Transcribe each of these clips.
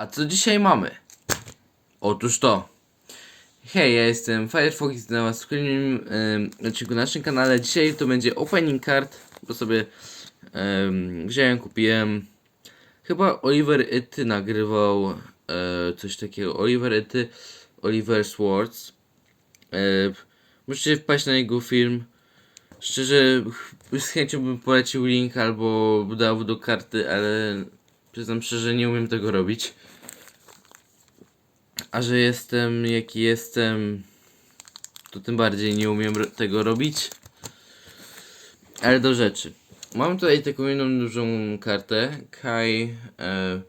A co dzisiaj mamy? Otóż to. Hej, ja jestem Firefox witam was w kolejnym odcinku na naszym kanale. Dzisiaj to będzie opening card, bo sobie em, wziąłem, kupiłem. Chyba Oliver Itty nagrywał e, coś takiego. Oliver Itty, Oliver Swords. E, musicie wpaść na jego film. Szczerze, z chęcią bym polecił link albo dał do karty, ale przyznam szczerze, nie umiem tego robić. A że jestem jaki jestem, to tym bardziej nie umiem tego robić. Ale do rzeczy. Mam tutaj taką jedną dużą kartę. Kai e,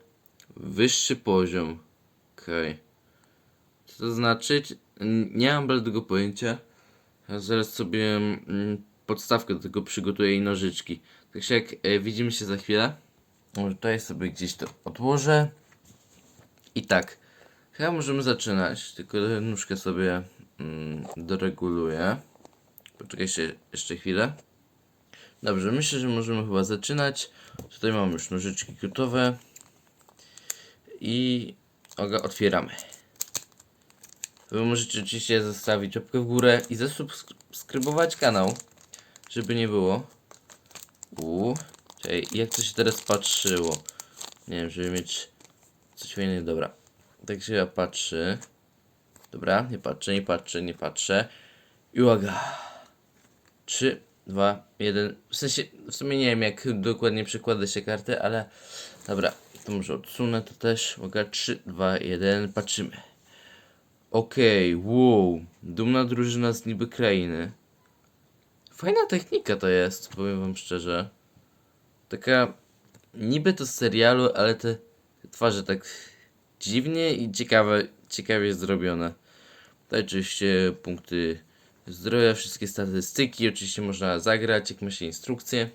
wyższy poziom. Kai. Co to znaczy? Nie mam bladego pojęcia. Zaraz sobie mm, podstawkę do tego przygotuję i nożyczki. Także jak e, widzimy się za chwilę. Może tutaj sobie gdzieś to odłożę. I tak. Chyba możemy zaczynać, tylko nóżkę sobie mm, doreguluję. Poczekajcie jeszcze chwilę. Dobrze, myślę, że możemy chyba zaczynać. Tutaj mam już nożyczki gotowe. I otwieramy. Wy możecie oczywiście zostawić łapkę w górę i zasubskrybować kanał, żeby nie było. Uuu, jak to się teraz patrzyło? Nie wiem, żeby mieć coś fajnego, dobra. Tak się ja patrzy. Dobra, nie patrzę, nie patrzę, nie patrzę. I uwaga. 3, 2, 1. W sensie, w sumie nie wiem jak dokładnie przekłada się kartę, ale dobra, to może odsunę to też. Uwaga, 3, 2, 1, patrzymy. Okej, wow. Dumna drużyna z niby krainy. Fajna technika to jest, powiem wam szczerze. Taka niby to z serialu, ale te twarze tak dziwnie i ciekawe, ciekawie zrobione. Tutaj oczywiście punkty zdrowia, wszystkie statystyki, oczywiście można zagrać, jak ma się instrukcje.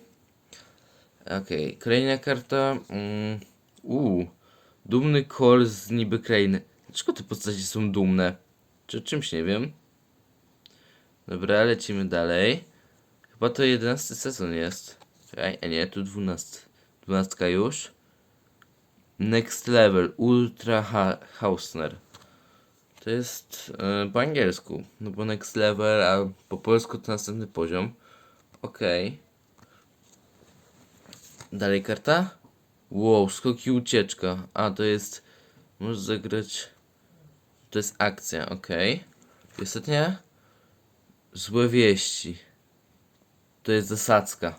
Okej, kolejna karta. Mm, dumny kol z niby krainy. Dlaczego te postacie są dumne? Czy czymś nie wiem? Dobra, lecimy dalej. Chyba to 11 sezon jest. Czekaj, a nie, tu 12. 12 już. Next Level, Ultra ha Hausner. To jest e, po angielsku, no bo Next Level, a po polsku to następny poziom. Okej. Dalej karta? Wow, skoki ucieczka. A, to jest... Możesz zagrać... To jest akcja. I Ostatnia? Złe wieści. To jest zasadzka.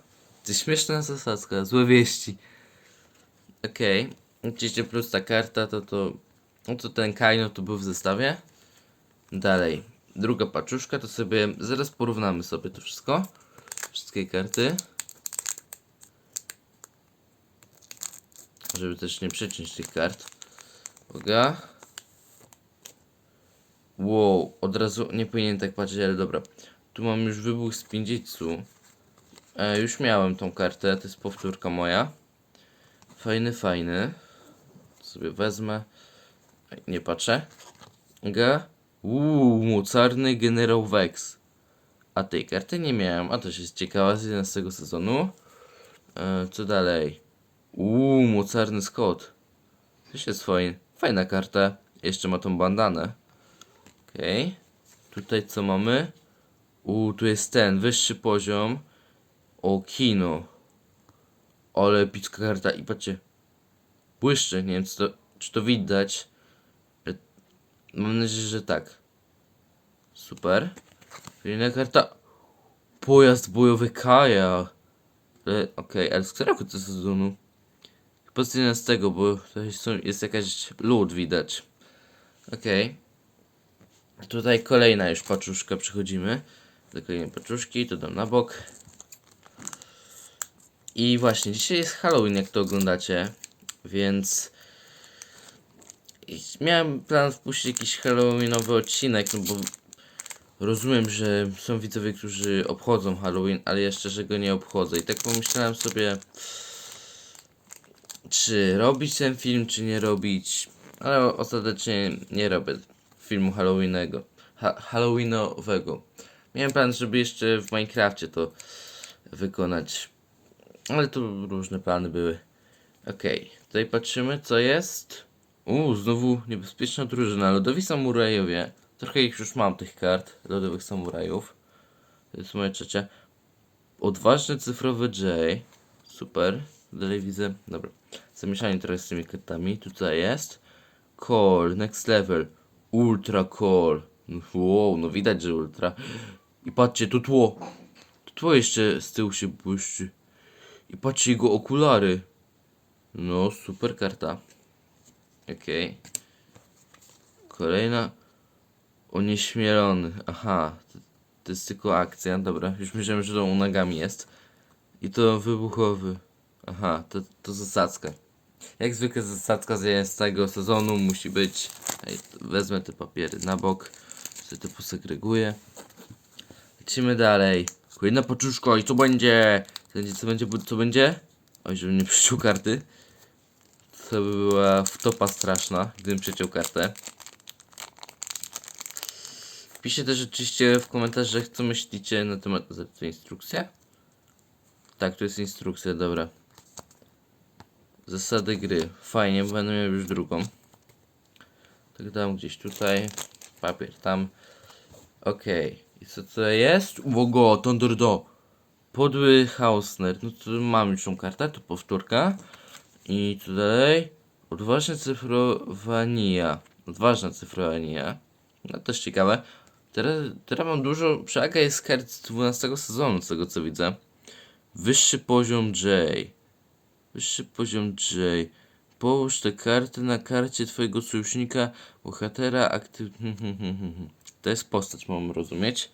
To jest śmieszna zasadzka, złe wieści. Okej. Oczywiście plus ta karta, to to... No to ten Kaino to był w zestawie. Dalej. Druga paczuszka, to sobie... Zaraz porównamy sobie to wszystko. Wszystkie karty. Żeby też nie przeciąć tych kart. Uwaga. Wow, od razu nie powinien tak patrzeć, ale dobra. Tu mam już wybuch z Pinjitsu. E, już miałem tą kartę, to jest powtórka moja. Fajny, fajny. Sobie wezmę. Nie patrzę. Ga. Uuu, mocarny generał Vex. A tej karty nie miałem, a to jest ciekawa z 11 sezonu. E, co dalej? Uuu, mocarny Scott. To jest fajna, fajna karta. Jeszcze ma tą bandanę. Okej. Tutaj co mamy? Uuu, tu jest ten, wyższy poziom. O, kino. Ale epicka karta i patrzcie. Błyszczy, nie wiem czy to, czy to widać. Mam nadzieję, że tak. Super. Kolejna karta. Pojazd bojowy Kaja. Ale, Okej, ale z którego to sezonu? Chyba z 11, bo to są, jest jakaś lód widać. Okej. Tutaj kolejna już paczuszka przechodzimy. Do kolejnej paczuszki, to dam na bok. I właśnie, dzisiaj jest Halloween, jak to oglądacie, więc miałem plan wpuścić jakiś Halloweenowy odcinek, no bo rozumiem, że są widzowie, którzy obchodzą Halloween, ale ja szczerze go nie obchodzę. I tak pomyślałem sobie, czy robić ten film, czy nie robić, ale ostatecznie nie robię filmu Halloweenego, ha Halloweenowego. Miałem plan, żeby jeszcze w Minecrafcie to wykonać, ale to różne plany były. Okej, tutaj patrzymy co jest. Uuu, znowu niebezpieczna drużyna. Lodowi samurajowie. Trochę ich już mam, tych kart. Lodowych samurajów. To jest moja trzecia. Odważny cyfrowy J. Super. Dalej widzę. Dobra. Zamieszanie trochę z tymi kartami. Tutaj jest. Call. Next level. Ultra Call. Wow, no widać, że ultra. I patrzcie, to tło. To tło jeszcze z tyłu się błyszczy. I patrzcie jego okulary. No, super karta. Okej. Kolejna. Onieśmielony. Aha. To, to jest tylko akcja. Dobra. Już myślałem, że to unagami jest. I to wybuchowy. Aha. To, to zasadzka. Jak zwykle zasadzka z tego sezonu musi być. Ej, wezmę te papiery na bok. Sobie to posegreguję. Lecimy dalej. Kolejna paczuszko i co będzie? Co będzie, co będzie, co będzie? Oj, żebym nie przyciął karty. To by była wtopa straszna, gdybym przeciął kartę. Piszcie też oczywiście w komentarzach, co myślicie na temat... To instrukcja? Tak, to jest instrukcja, dobra. Zasady gry. Fajnie, będę miał już drugą. Tak dam gdzieś tutaj. Papier tam. Okej. I co to jest? Łogo, Thunderdo. Podły Hausner. No to mam już tą kartę, to powtórka. I dalej? Odważna cyfrowania. Odważna cyfrowania. No też ciekawe. Teraz, teraz mam dużo. Przewagę jest kart z 12 sezonu, z tego co widzę. Wyższy poziom J. Wyższy poziom J. Połóż te karty na karcie twojego sojusznika, bohatera, aktyw... To jest postać, mam rozumieć.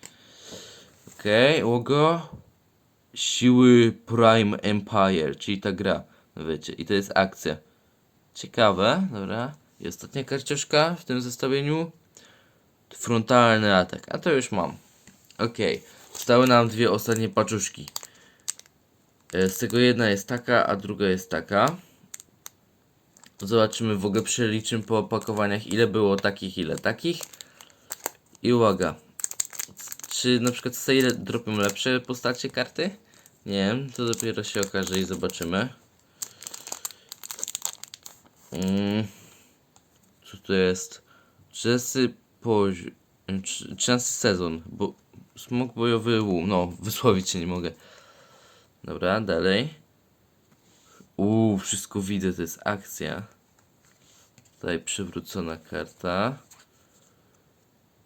Okej, logo. Siły Prime Empire, czyli ta gra, wiecie, i to jest akcja. Ciekawe, dobra. I ostatnia karcioszka w tym zestawieniu. Frontalny atak, a to już mam. Okej, zostały nam dwie ostatnie paczuszki. E, Z tego jedna jest taka, a druga jest taka. Zobaczymy w ogóle, przeliczymy po opakowaniach ile było takich, ile takich. I uwaga. Czy na przykład z tej dropią lepsze postacie karty? Nie wiem, to dopiero się okaże i zobaczymy. Mm. Co to jest? 13 poziom. 13 sezon, bo smok bojowy. No, wysłowić się nie mogę. Dobra, dalej. Uuu, wszystko widzę, to jest akcja. Tutaj przywrócona karta.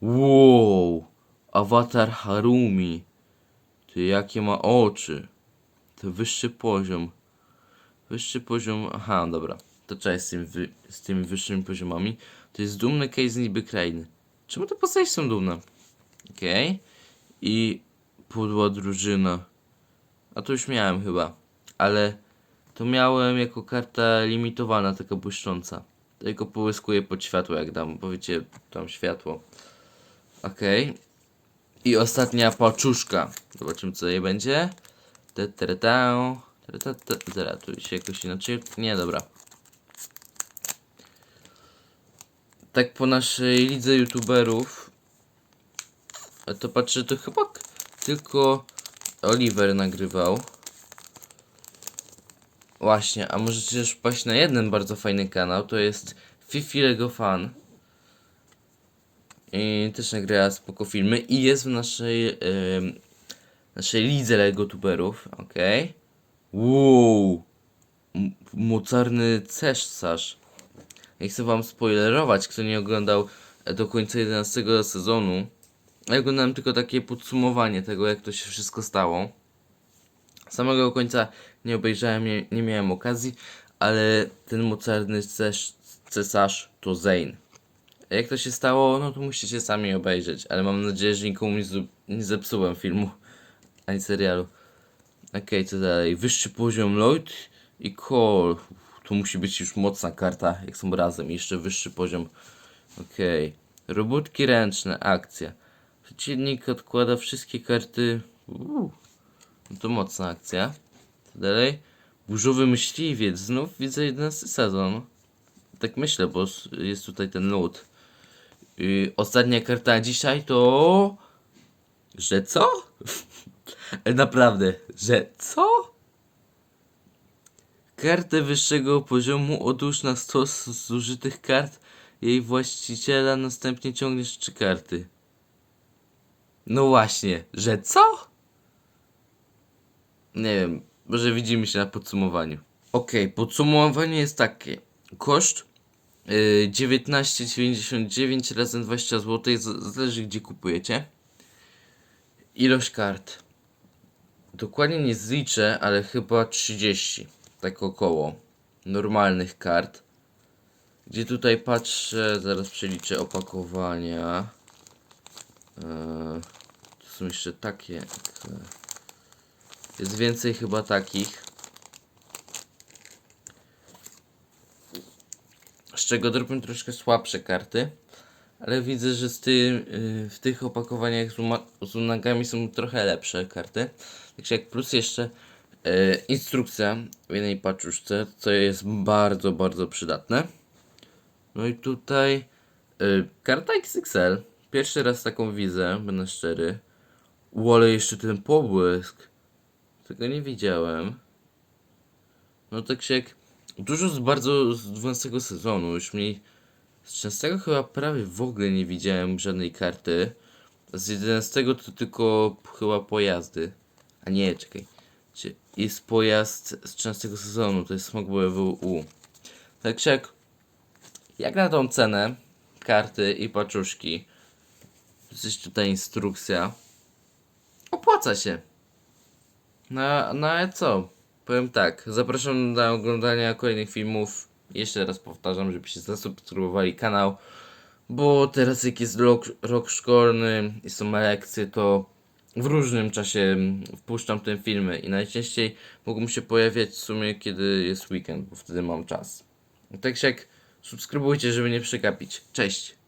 Wow! Awatar Harumi. Ty jakie ma oczy. To wyższy poziom. Wyższy poziom. Aha, dobra. Czekaj z wy... z tymi wyższymi poziomami. To jest dumny case niby krainy. Czemu te postacie są dumne? Okej. I pudła drużyna. A to już miałem chyba. Ale to miałem jako karta limitowana, taka błyszcząca. Tylko połyskuje pod światło, jak dam, bo tam światło. Okej. I ostatnia paczuszka. Zobaczymy, co jej będzie. Te, te, te, te, te, te. Zaraz, tu się jakoś inaczej... Nie, dobra. Tak po naszej lidze youtuberów to patrzę, to chyba tylko Oliver nagrywał. Właśnie, a możecie też wpaść na jeden bardzo fajny kanał, to jest Fifi Lego Fan. I też nagrywa spoko filmy i jest w naszej, em, naszej lidze Lego tuberów, okej. Wow! M- mocarny cesarz. Nie chcę wam spoilerować, kto nie oglądał e, do końca 11 sezonu. Ja oglądałem tylko takie podsumowanie tego, jak to się wszystko stało. Samego końca nie obejrzałem, nie, nie miałem okazji, ale ten mocarny ces- cesarz to Zane. Jak to się stało, no to musicie sami obejrzeć, ale mam nadzieję, że nikomu nie, nie zepsułem filmu ani serialu. Okej, co dalej? Wyższy poziom Lloyd i Cole. Tu musi być już mocna karta, jak są razem. Jeszcze wyższy poziom. Okej. Robótki ręczne, akcja. Przeciwnik odkłada wszystkie karty. Uuu. No to mocna akcja. Co dalej? Burzowy myśliwiec. Znów widzę 11 sezon. Tak myślę, bo jest tutaj ten lód. Yy, ostatnia karta dzisiaj to... Że co? Naprawdę, że co? Kartę wyższego poziomu odłóż na stos zużytych kart jej właściciela, następnie ciągniesz trzy karty. No właśnie, że co? Nie wiem, może widzimy się na podsumowaniu. Okej, podsumowanie jest takie. Koszt yy, 19,99 razem 20 zł, zależy gdzie kupujecie. Ilość kart. Dokładnie nie zliczę, ale chyba 30. Tak około. Normalnych kart. Gdzie tutaj patrzę, zaraz przeliczę opakowania. Eee, to są jeszcze takie. e, Jest więcej chyba takich. Z czego dropią troszkę słabsze karty. Ale widzę, że z tym, y, w tych opakowaniach z, z unagami są trochę lepsze karty. Także jak plus jeszcze instrukcja w jednej paczuszce, co jest bardzo, bardzo przydatne. No i tutaj y, karta XXL. Pierwszy raz taką widzę, będę szczery. U, ale jeszcze ten pobłysk. Tego nie widziałem. No tak się jak dużo z bardzo z 12 sezonu, już mniej z 13 chyba prawie w ogóle nie widziałem żadnej karty. Z 11 to tylko chyba pojazdy. A nie, czekaj. Jest pojazd z 13 sezonu, to jest Smog BWU. Tak jak, jak na tą cenę karty i paczuszki, jest tutaj instrukcja, opłaca się. No, no ale co? Powiem tak, zapraszam do oglądania kolejnych filmów. Jeszcze raz powtarzam, żebyście zasubskrybowali kanał, bo teraz jak jest rok, rok szkolny i są lekcje, to w różnym czasie mm, wpuszczam te filmy i najczęściej mogą się pojawiać w sumie kiedy jest weekend, bo wtedy mam czas. Tak jak subskrybujcie, żeby nie przegapić. Cześć!